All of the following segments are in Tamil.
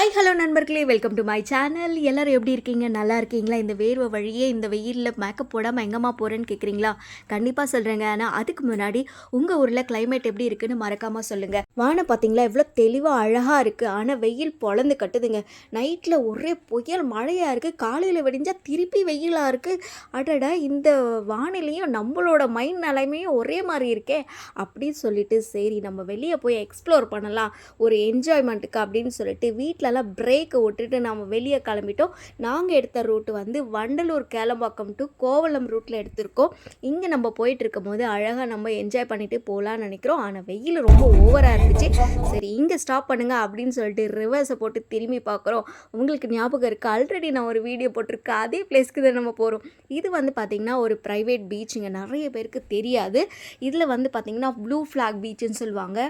ஹாய் ஹலோ நண்பர்களே. வெல்கம் டு மை சேனல் எல்லோரும் எப்படி இருக்கீங்க? நல்லா இருக்கீங்களா? இந்த வேர்வை வழியே இந்த வெயிலில் மேக்கப் போடாமல் எங்கம்மா போகிறேன்னு கேட்குறீங்களா கண்டிப்பாக சொல்கிறேங்க ஆனால் அதுக்கு முன்னாடி உங்கள் ஊரில் கிளைமேட் எப்படி இருக்குன்னு மறக்காமல் சொல்லுங்கள் வானம் பார்த்தீங்களா எவ்வளோ தெளிவாக அழகாக இருக்குது ஆனால் வெயில் பொழந்து கட்டுதுங்க. நைட்டில் ஒரே புயல் மழையாக இருக்குது காலையில் விடிஞ்சால் திருப்பி வெயிலாக இருக்குது அடடா இந்த வானிலையும் நம்மளோட மைண்ட் நிலைமையும் ஒரே மாதிரி இருக்கே. அப்படின்னு சொல்லிட்டு சரி நம்ம வெளியே போய் எக்ஸ்ப்ளோர் பண்ணலாம். ஒரு என்ஜாய்மெண்ட்டுக்கு அப்படின்னு சொல்லிட்டு வீட்டிலலாம் பிரேக்கை விட்டுட்டு நம்ம வெளியே கிளம்பிட்டோம். நாங்கள் எடுத்த ரூட்டு வந்து வண்டலூர் கேளம்பாக்கம் டு கோவளம் ரூட்டில் எடுத்திருக்கோம். இங்கே நம்ம போயிட்டு இருக்கும் போது அழகாக நம்ம என்ஜாய் பண்ணிட்டு போகலான்னு நினைக்கிறோம். ஆனால் வெயில் ரொம்ப ஓவராக இருந்துச்சு. சரி இங்கே ஸ்டாப் பண்ணுங்க அப்படின்னு சொல்லிட்டு ரிவர்ஸை போட்டு திரும்பி பார்க்குறோம் உங்களுக்கு ஞாபகம் இருக்குது ஆல்ரெடி நான் ஒரு வீடியோ போட்டிருக்கேன். அதே பிளேஸ்க்கு தான் நம்ம போகிறோம் இது வந்து பார்த்திங்கன்னா ஒரு ப்ரைவேட் பீச் இங்கே நிறைய பேருக்கு தெரியாது. இதில் வந்து பார்த்திங்கன்னா ப்ளூ ஃப்ளாக் பீச்சுன்னு சொல்லுவாங்க.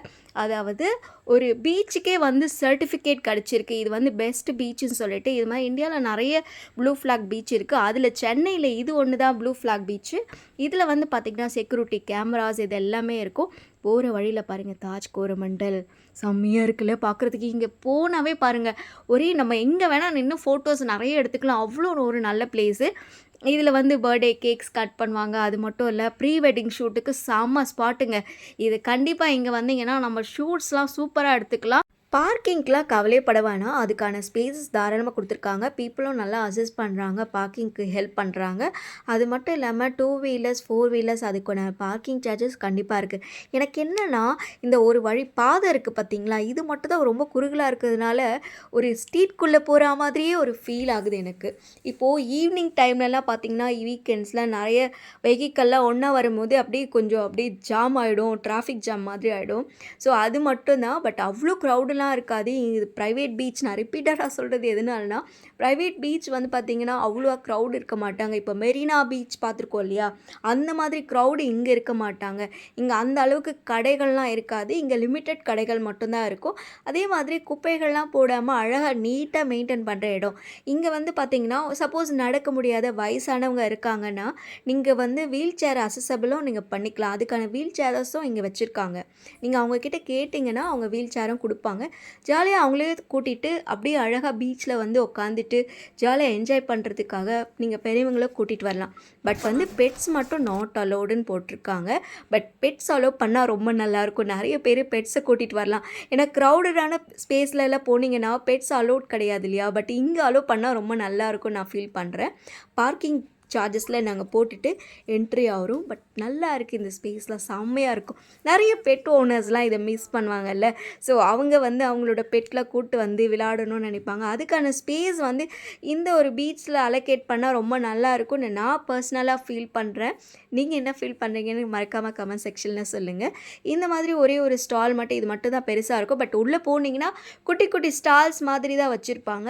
அதாவது ஒரு பீச்சுக்கே வந்து சர்டிஃபிகேட் கிடச்சிருக்கு. இது வந்து பெஸ்ட் பீச்சுன்னு சொல்லிட்டு இது மாதிரி இந்தியாவில் நிறைய ப்ளூ ஃப்ளாக் பீச் இருக்குது அதில் சென்னையில் இது ஒன்று தான் ப்ளூ ஃப்ளாக் பீச்சு இதில் வந்து பார்த்திங்கன்னா செக்யூரிட்டி கேமராஸ் இது எல்லாமே இருக்கும். போகிற வழியில் பாருங்கள் தாஜ் கோரமண்டல் செம்மையாக இருக்குல்ல பார்க்குறதுக்கு இங்கே போனாவே பாருங்கள் ஒரே நம்ம எங்கே வேணால் நின்று ஃபோட்டோஸ் நிறைய எடுத்துக்கலாம். அவ்வளோ ஒரு நல்ல பிளேஸு இதில் வந்து பர்த்டே கேக்ஸ் கட் பண்ணுவாங்க. அது மட்டும் இல்லை ப்ரீ வெட்டிங் ஷூட்டுக்கு செம்ம ஸ்பாட்டுங்க இது கண்டிப்பாக இங்கே வந்தீங்கன்னா நம்ம ஷூட்ஸ்லாம் சூப்பராக எடுத்துக்கலாம். பார்க்கிங்க்கெலாம் கவலையப்பட வேணாம் அதுக்கான ஸ்பேசஸ் தாராளமாக கொடுத்துருக்காங்க. பீப்புளும் நல்லா அசஸ் பண்ணுறாங்க பார்க்கிங்க்கு ஹெல்ப் பண்ணுறாங்க அது மட்டும் இல்லாமல் டூ வீலர்ஸ் ஃபோர் வீலர்ஸ் அதுக்கான பார்க்கிங் சார்ஜஸ் கண்டிப்பாக இருக்குது எனக்கு என்னென்னா இந்த ஒரு வழி பாதை இருக்குது பார்த்தீங்களா இது மட்டும் தான் ரொம்ப குறுகலாக இருக்கிறதுனால ஒரு ஸ்ட்ரீட்குள்ளே போகிற மாதிரியே ஒரு ஃபீல் ஆகுது எனக்கு. இப்போது ஈவினிங் டைம்லலாம் பார்த்தீங்கன்னா வீக்கெண்ட்ஸில் நிறைய வெஹிக்கல்லாம் ஒன்றா வரும்போது அப்படியே கொஞ்சம் அப்படியே ஜாம் ஆகிடும் டிராஃபிக் ஜாம் மாதிரி ஆகிடும் ஸோ அது மட்டும்தான் பட் அவ்வளோ க்ரௌடில் க்ரௌடெலாம் இருக்காது. இது ப்ரைவேட் பீச் நான் ரிப்பீட்டடாக சொல்கிறது எதனாலனா ப்ரைவேட் பீச் வந்து பார்த்திங்கன்னா அவ்வளோ க்ரௌட் இருக்க மாட்டாங்க. இப்போ மெரினா பீச் பார்த்துருக்கோம் இல்லையா? அந்த மாதிரி க்ரௌடு இங்கே இருக்க மாட்டாங்க. இங்கே அந்த அளவுக்கு கடைகள்லாம் இருக்காது. இங்கே லிமிட்டட் கடைகள் மட்டும்தான் இருக்கும். அதே மாதிரி குப்பைகள்லாம் போடாமல் அழகாக நீட்டாக மெயின்டைன் பண்ணுற இடம். இங்கே வந்து பார்த்திங்கன்னா சப்போஸ் நடக்க முடியாத வயசானவங்க இருக்காங்கன்னா நீங்கள் வந்து வீல் சேர் அசசபிளும் நீங்கள் பண்ணிக்கலாம். அதுக்கான வீல் சேர்ஸும் இங்கே வச்சுருக்காங்க. நீங்கள் அவங்கக்கிட்ட கேட்டிங்கன்னா அவங்க வீல் சேரும் கொடுப்பாங்க. ஜாலியாக அவங்களே கூட்டிகிட்டு அப்படியே அழகாக பீச்சில் வந்து உட்காந்துட்டு ஜாலியாக என்ஜாய் பண்ணுறதுக்காக நீங்கள் பெரியவங்கள கூட்டிகிட்டு வரலாம். பட் வந்து பெட்ஸ் மட்டும் நாட் அலோடுன்னு போட்டிருக்காங்க. பட் பெட்ஸ் அலோவ் பண்ணால் ரொம்ப நல்லாயிருக்கும் நிறைய பேர் பெட்ஸை கூட்டிகிட்டு வரலாம். ஏன்னா க்ரௌடடான ஸ்பேஸில் எல்லாம் போனீங்கன்னா பெட்ஸ் அலோட் கிடையாது இல்லையா? பட் இங்கே அலோவ் பண்ணால் ரொம்ப நல்லாயிருக்கும் நான் ஃபீல் பண்ணுறேன் பார்க்கிங் சார்ஜஸில் நாங்கள் போட்டுட்டு என்ட்ரி ஆகிறோம் பட் நல்லா இருக்குது இந்த ஸ்பேஸ்லாம் செம்மையாக இருக்கும். நிறைய பெட் ஓனர்ஸ்லாம் இதை மிஸ் பண்ணுவாங்கல்ல. ஸோ அவங்க வந்து அவங்களோட பெட்டில் கூட்டு வந்து விளையாடணும்னு நினைப்பாங்க. அதுக்கான ஸ்பேஸ் வந்து இந்த ஒரு பீச்சில் அலோகேட் பண்ணால் ரொம்ப நல்லா இருக்கும்னு நான் பர்சனலாக ஃபீல் பண்ணுறேன் நீங்கள் என்ன ஃபீல் பண்ணுறீங்கன்னு மறக்காமல் கமெண்ட் செக்ஷனில் சொல்லுங்கள் இந்த மாதிரி ஒரே ஒரு ஸ்டால் மட்டும் இது மட்டும் தான் பெருசாக இருக்கும். பட் உள்ளே போனீங்கன்னா குட்டி குட்டி ஸ்டால்ஸ் மாதிரி தான் வச்சுருப்பாங்க.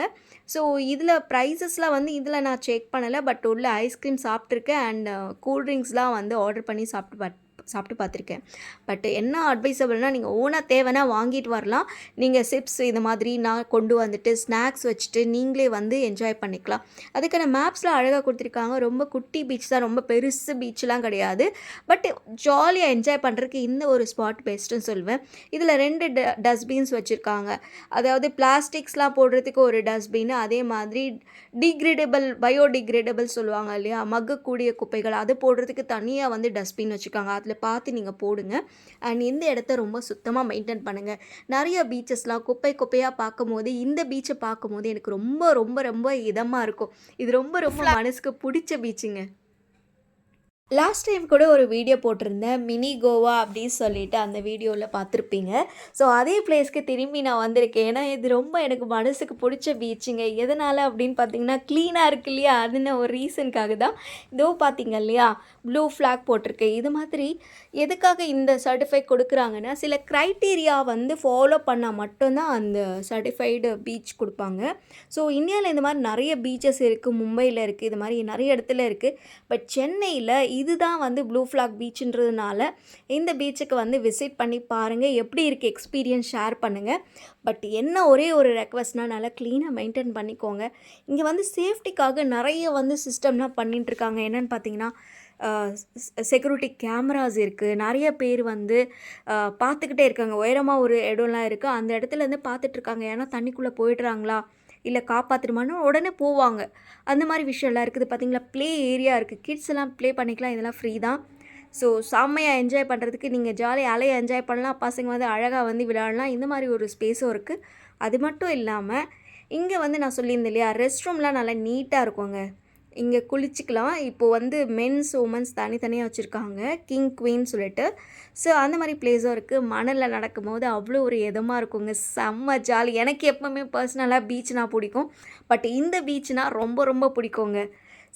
ஸோ இதில் ப்ரைஸஸ்லாம் வந்து இதில் நான் செக் பண்ணலை. பட் உள்ள ஐஸ்கிரீம் சாப்பிட்ருக்கேன் அண்ட் கூல்ட்ரிங்க்ஸ்லாம் வந்து ஆர்டர் பண்ணி சாப்பிட்டு பட் சாப்பிட்டு பார்த்துருக்கேன். பட் என்ன அட்வைசபிள்னால் நீங்கள் ஓனாக தேவைன்னா வாங்கிட்டு வரலாம். நீங்கள் சிப்ஸ் இது மாதிரி நான் கொண்டு வந்துட்டு ஸ்நாக்ஸ் வச்சுட்டு நீங்களே வந்து என்ஜாய் பண்ணிக்கலாம். அதுக்கான மேப்ஸில் அழகாக கொடுத்துருக்காங்க. ரொம்ப குட்டி பீச் தான் ரொம்ப பெருசு பீச்லாம் கிடையாது. பட் ஜாலியாக என்ஜாய் பண்ணுறதுக்கு இந்த ஒரு ஸ்பாட் பெஸ்ட்டுன்னு சொல்லுவேன் இதில் ரெண்டு ட டஸ்ட்பின்ஸ் வச்சுருக்காங்க. அதாவது பிளாஸ்டிக்ஸ்லாம் போடுறதுக்கு ஒரு டஸ்ட்பின் அதே மாதிரி டிகிரேடபிள் பயோடிகிரேடபிள் சொல்லுவாங்க இல்லையா? மக்கக்கூடிய குப்பைகள் அது போடுறதுக்கு தனியாக வந்து டஸ்ட்பின் வச்சுருக்காங்க. அதில் பார்த்து நீங்கள் போடுங்க. அண்ட் இந்த இடத்த ரொம்ப சுத்தமாக மெயின்டைன் பண்ணுங்கள் நிறைய பீச்சஸ்லாம் குப்பை குப்பையாக பார்க்கும்போது இந்த பீச்சை பார்க்கும்போது எனக்கு ரொம்ப ரொம்ப ரொம்ப இதமாக இருக்கும். இது ரொம்ப ரொம்ப மனசுக்கு பிடிச்ச பீச்சுங்க. லாஸ்ட் டைம் கூட ஒரு வீடியோ போட்டிருந்தேன் மினி கோவா அப்படின்னு சொல்லிட்டு அந்த வீடியோவில் பார்த்துருப்பீங்க. ஸோ அதே பிளேஸ்க்கு திரும்பி நான் வந்திருக்கேன். ஏன்னா இது ரொம்ப எனக்கு மனசுக்கு பிடிச்ச பீச்சுங்க எதனால் அப்படின்னு பார்த்தீங்கன்னா க்ளீனாக இருக்கு இல்லையா? அதுன்னு ஒரு ரீசனுக்காக தான். இதோ பார்த்தீங்க இல்லையா? ப்ளூ ஃப்ளாக் போட்டிருக்கு இது மாதிரி எதுக்காக இந்த சர்டிஃபை கொடுக்குறாங்கன்னா சில க்ரைட்டீரியா வந்து ஃபாலோ பண்ணால் மட்டும்தான் அந்த சர்டிஃபைடு பீச் கொடுப்பாங்க. ஸோ இந்தியாவில் இந்த மாதிரி நிறைய பீச்சஸ் இருக்குது மும்பையில் இருக்குது இது மாதிரி நிறைய இடத்துல இருக்குது பட் சென்னையில் இதுதான் வந்து ப்ளூ ஃப்ளாக் பீச்சுன்றதுனால இந்த பீச்சுக்கு வந்து விசிட் பண்ணி பாருங்கள் எப்படி இருக்குது எக்ஸ்பீரியன்ஸ் ஷேர் பண்ணுங்கள் பட் என்ன ஒரே ஒரு ரெக்வஸ்ட்னால் நல்லா க்ளீனாக மெயின்டைன் பண்ணிக்கோங்க. இங்கே வந்து சேஃப்டிக்காக நிறைய வந்து சிஸ்டம்லாம் பண்ணிகிட்ருக்காங்க என்னென்னு பார்த்தீங்கன்னா செக்யூரிட்டி கேமராஸ் இருக்குது நிறைய பேர் வந்து பார்த்துக்கிட்டே இருக்காங்க. உயரமாக ஒரு இடம்லாம் இருக்குது அந்த இடத்துல இருந்து பார்த்துட்ருக்காங்க ஏன்னா தண்ணிக்குள்ளே போயிடுறாங்களா? இல்லை காப்பாற்றுமான்னு உடனே போவாங்க. அந்த மாதிரி விஷயம்லாம் இருக்குது. பார்த்தீங்களா? ப்ளே ஏரியா இருக்குது கிட்ஸ் எல்லாம் ப்ளே பண்ணிக்கலாம். இதெல்லாம் ஃப்ரீ தான். ஸோ செம்மையாக என்ஜாய் பண்ணுறதுக்கு நீங்கள் ஜாலியாக அலையை என்ஜாய் பண்ணலாம். பசங்க வந்து அழகாக வந்து விளையாடலாம். இந்த மாதிரி ஒரு ஸ்பேஸும் இருக்குது அது மட்டும் இல்லாமல் இங்கே வந்து நான் சொல்லியிருந்தேன் இல்லையா? ரெஸ்ட் ரூம்லாம் நல்லா நீட்டாக இருக்குங்க இங்கே குளிச்சுக்கலாம். இப்போது வந்து மென்ஸ் உமன்ஸ் தனித்தனியாக வச்சுருக்காங்க. கிங் குவீன் சொல்லிட்டு. ஸோ அந்த மாதிரி பிளேஸும் இருக்குது மணலில் நடக்கும்போது அவ்வளோ ஒரு இதமாக இருக்குங்க. செம்ம ஜாலி எனக்கு எப்போவுமே பர்சனலாக பீச்னா பிடிக்கும். பட் இந்த பீச்னா ரொம்ப ரொம்ப பிடிக்குங்க.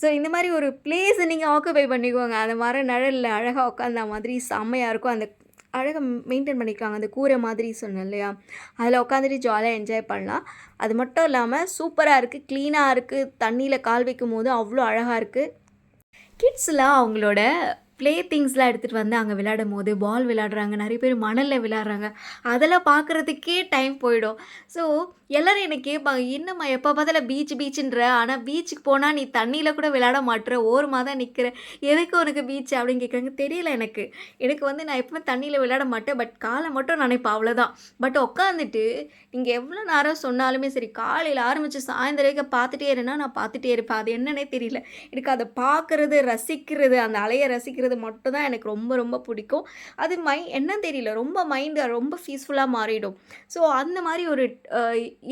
ஸோ இந்த மாதிரி ஒரு பிளேஸை நீங்கள் ஆக்குபை பண்ணிக்கோங்க. அந்த மர நிழலில் அழகாக உட்காந்த மாதிரி செம்மையாக இருக்கும். அந்த அழகாக மெயின்டைன் பண்ணியிருக்காங்க அந்த கூரை மாதிரி சொன்னேன் இல்லையா? அதில் உட்காந்துட்டு ஜாலியாக என்ஜாய் பண்ணலாம். அது மட்டும் இல்லாமல் சூப்பராக இருக்குது க்ளீனாக இருக்குது தண்ணியில் கால் வைக்கும் போது அவ்வளோ அழகாக இருக்குது கிட்ஸ்லாம் அவங்களோட ப்ளே திங்ஸ்லாம் எடுத்துகிட்டு வந்து அங்கே விளையாடும் போது பால் விளையாடுறாங்க நிறைய பேர் மணலில் விளையாடுறாங்க. அதெல்லாம் பார்க்குறதுக்கே டைம் போயிடும். ஸோ எல்லோரும் என்னை கேட்பாங்க என்னம்மா எப்போ பார்த்தால பீச் பீச்சுன்ற ஆனால் பீச்சுக்கு போனால் நீ தண்ணியில் கூட விளையாட மாட்டுற ஓரமாக தான் நிற்கிற எதுக்கு உனக்கு பீச் அப்படின்னு கேட்குறாங்க. தெரியல எனக்கு. எனக்கு வந்து நான் எப்பவுமே தண்ணியில் விளையாட மாட்டேன். பட் காலை மட்டும் நினைப்பேன் அவ்வளோதான் பட் உட்காந்துட்டு நீங்கள் எவ்வளோ நேரம் சொன்னாலுமே சரி காலையில் ஆரம்பித்து சாயந்தரம் வரைக்கும் பார்த்துட்டே இருன்னா நான் பார்த்துட்டே இருப்பேன். அது என்னன்னே தெரியல. எனக்கு அதை பார்க்குறது ரசிக்கிறது அந்த அலையை ரசிக்கிறது மட்டும் தான் எனக்கு ரொம்ப ரொம்ப பிடிக்கும். அது மை என்ன தெரியல. ரொம்ப மைண்டு ரொம்ப பீஸ்ஃபுல்லாக மாறிடும். ஸோ அந்த மாதிரி ஒரு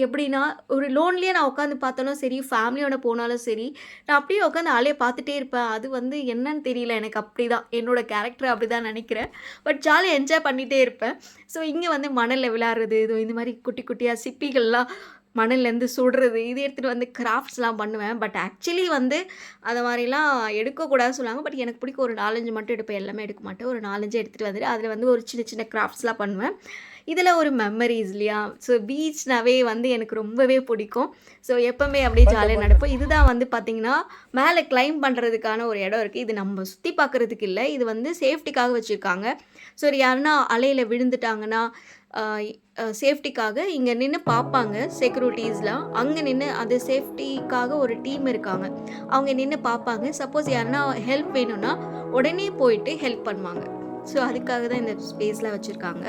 எப்படின்னா ஒரு லோன்லேயே நான் உட்காந்து பார்த்தாலும் சரி ஃபேமிலியோட போனாலும் சரி நான் அப்படியே உட்காந்து அலையை பார்த்துட்டே இருப்பேன். அது வந்து என்னன்னு தெரியல. எனக்கு அப்படி தான் என்னோடய கேரக்டர் அப்படி தான் நினைக்கிறேன். பட் ஜாலியாக என்ஜாய் பண்ணிகிட்டே இருப்பேன். ஸோ இங்கே வந்து மணலில் விளையாடுறது இது இந்த மாதிரி குட்டி குட்டியாக சிப்பிகள்லாம் மணல்லேருந்து சுடுறது இது எடுத்துகிட்டு வந்து கிராஃப்ட்ஸ்லாம் பண்ணுவேன். பட் ஆக்சுவலி வந்து அந்த மாதிரிலாம் எடுக்கக்கூடாதுன்னு சொல்லுவாங்க. பட் எனக்கு பிடிக்கும் ஒரு நாலஞ்சு மட்டும் எடுப்பேன். எல்லாமே எடுக்க மாட்டேன். ஒரு நாலஞ்சு எடுத்துகிட்டு வந்துட்டு அதில் வந்து ஒரு சின்ன சின்ன கிராஃப்ட்ஸ்லாம் பண்ணுவேன். இதில் ஒரு மெமரிஸ் இல்லையா? ஸோ பீச்னாவே வந்து எனக்கு ரொம்பவே பிடிக்கும். ஸோ எப்போவுமே அப்படியே ஜாலியாக நடப்போம் இதுதான் வந்து பார்த்திங்கன்னா மேலே கிளைம் பண்ணுறதுக்கான ஒரு இடம் இருக்குது இது நம்ம சுற்றி பார்க்குறதுக்கு இல்லை. இது வந்து சேஃப்டிக்காக வச்சுருக்காங்க. ஸோ யாருன்னா அலையில் விழுந்துட்டாங்கன்னா சேஃப்டிக்காக இங்கே நின்று பார்ப்பாங்க செக்யூரிட்டிஸ்லாம். அங்கே நின்று அது சேஃப்டிக்காக ஒரு டீம் இருக்காங்க. அவங்க நின்று பார்ப்பாங்க சப்போஸ் யாருன்னா ஹெல்ப் வேணும்னா உடனே போயிட்டு ஹெல்ப் பண்ணுவாங்க. ஸோ அதுக்காக தான் இந்த ஸ்பேஸில் வச்சுருக்காங்க.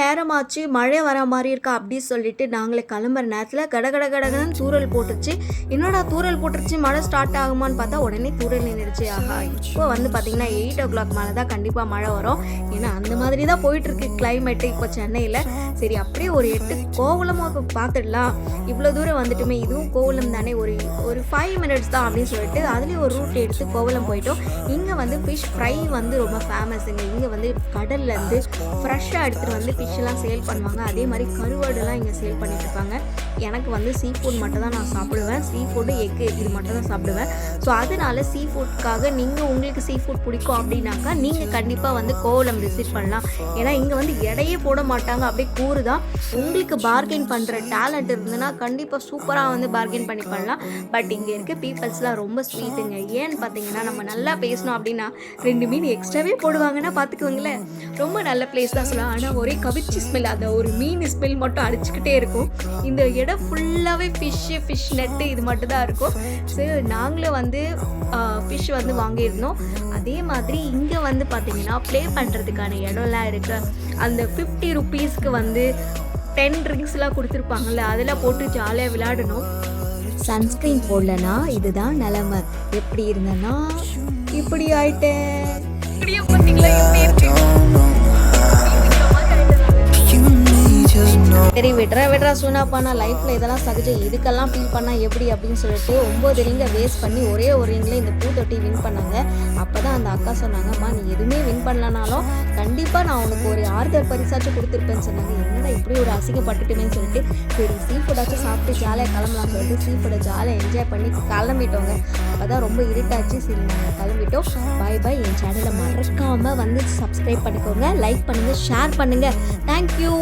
நேரமாச்சு மழை வர மாதிரி இருக்கா அப்படின்னு சொல்லிட்டு நாங்களே கிளம்புற நேரத்தில் கடகட கடகடன்னு தூரல் போட்டுருச்சு என்னடா தூரல் போட்டுருச்சு மழை ஸ்டார்ட் ஆகுமான்னு பார்த்தா உடனே தூரல் நின்றுச்சு ஆஹா இப்போ வந்து பார்த்தீங்கன்னா எயிட் ஓ கிளாக் மேலே தான் கண்டிப்பாக மழை வரும். ஏன்னா அந்த மாதிரி தான் போயிட்டுருக்கு கிளைமேட் கிளைமேட்டு இப்போ சென்னையில். சரி அப்படியே ஒரு எட்டு கோவலமாக பார்த்துடலாம். இவ்வளோ தூரம் வந்துட்டுமே இதுவும் கோவலம் தானே ஒரு ஒரு ஃபைவ் மினிட்ஸ் தான் அப்படின்னு சொல்லிட்டு அதுலேயும் ஒரு ரூட் எடுத்து கோவலம் போயிட்டோம். இங்கே வந்து ஃபிஷ் ஃப்ரை வந்து ரொம்ப ஃபேமஸுங்க இங்கே வந்து கடல்லேருந்து ஃப்ரெஷ்ஷாக எடுத்துகிட்டு வந்து fish ஃபிஷ்லாம் சேல் பண்ணுவாங்க. அதே மாதிரி கருவாடுலாம் இங்கே சேல் பண்ணிட்டு எனக்கு வந்து சீ ஃபுட் மட்டும் தான் நான் சாப்பிடுவேன். சீ ஃபுட்டு எக்கு இது மட்டும் தான் சாப்பிடுவேன். ஸோ அதனால சீ ஃபுட்காக நீங்கள் உங்களுக்கு சீ ஃபுட் பிடிக்கும் அப்படின்னாக்கா நீங்கள் கண்டிப்பாக வந்து கோவலம் விசிட் பண்ணலாம். ஏன்னா இங்கே வந்து எடையே போட மாட்டாங்க. அப்படியே கூறு தான் உங்களுக்கு பார்கெயின் பண்ணுற டேலண்ட் இருந்ததுன்னா கண்டிப்பாக சூப்பராக வந்து பார்கெயின் பண்ணி பண்ணலாம். பட் இங்கே இருக்க பீப்புள்ஸ்லாம் ரொம்ப ஸ்வீட்டுங்க ஏன்னு பார்த்தீங்கன்னா நம்ம நல்லா பேசணும் அப்படின்னா ரெண்டு மீன் எக்ஸ்ட்ராவே போடுவாங்கன்னா பார்த்துக்கோங்களேன் ரொம்ப நல்ல பிளேஸ் தான் சொல்லலாம். ஆனால் ஒரே கவிச்சி ஸ்மெல் அந்த ஒரு மீன் ஸ்மெல் மட்டும் அடிச்சுக்கிட்டே இருக்கும். இந்த இடம் ஃபுல்லாகவே ஃபிஷ்ஷு ஃபிஷ் நெட்டு இது மட்டும் தான் இருக்கும். ஸோ நாங்களும் வந்து ஃபிஷ் வந்து வாங்கியிருந்தோம். அதே மாதிரி இங்கே வந்து பார்த்தீங்கன்னா ப்ளே பண்ணுறதுக்கான இடம்லாம் இருக்குது அந்த ஃபிஃப்டி ருபீஸ்க்கு வந்து டென் ட்ரிங்க்ஸ்லாம் கொடுத்துருப்பாங்கல்ல அதெல்லாம் போட்டு ஜாலியாக விளையாடணும். சன்ஸ்க்ரீன் போடலனா இதுதான் நிலமை. எப்படி இருந்தேன்னா இப்படி ஆயிட்டேன். இப்படியே பார்த்தீங்களா சரி விட்றா விட்றா சூனாப்பா லைஃப்பில் இதெல்லாம் சகஜம். இதுக்கெல்லாம் ஃபீல் பண்ணால் எப்படி அப்படின்னு சொல்லிட்டு ஒம்பது ரிங்கை வேஸ்ட் பண்ணி ஒரே ஒரு ரிங்கில் இந்த பூ தொட்டி வின் பண்ணாங்க. அப்போ தான் அந்த அக்கா சொன்னாங்கம்மா நீ எதுவுமே வின் பண்ணலனாலும் கண்டிப்பாக நான் உனக்கு ஒரு ஆறுதல் பரிசாச்சும் கொடுத்துருப்பேன்னு சொன்னாங்க. என்னடா இப்படி ஒரு அசிங்கப்பட்டுட்டுமேன்னு சொல்லிட்டு சரி சீ ஃபுட்டாச்சும் சாப்பிட்டு ஜாலியாக கிளம்பலாம் சொல்லிட்டு சீ ஃபுட்டை ஜாலியாக என்ஜாய் பண்ணி கிளம்பிட்டோங்க. அப்போ தான் ரொம்ப இருட்டாச்சு. சரி நாங்கள் கிளம்பிட்டோம். பாய் பாய் என் சேனலை மறக்காமல் வந்து சப்ஸ்கிரைப் பண்ணிக்கோங்க. லைக் பண்ணுங்கள் ஷேர் பண்ணுங்கள் தேங்க்யூ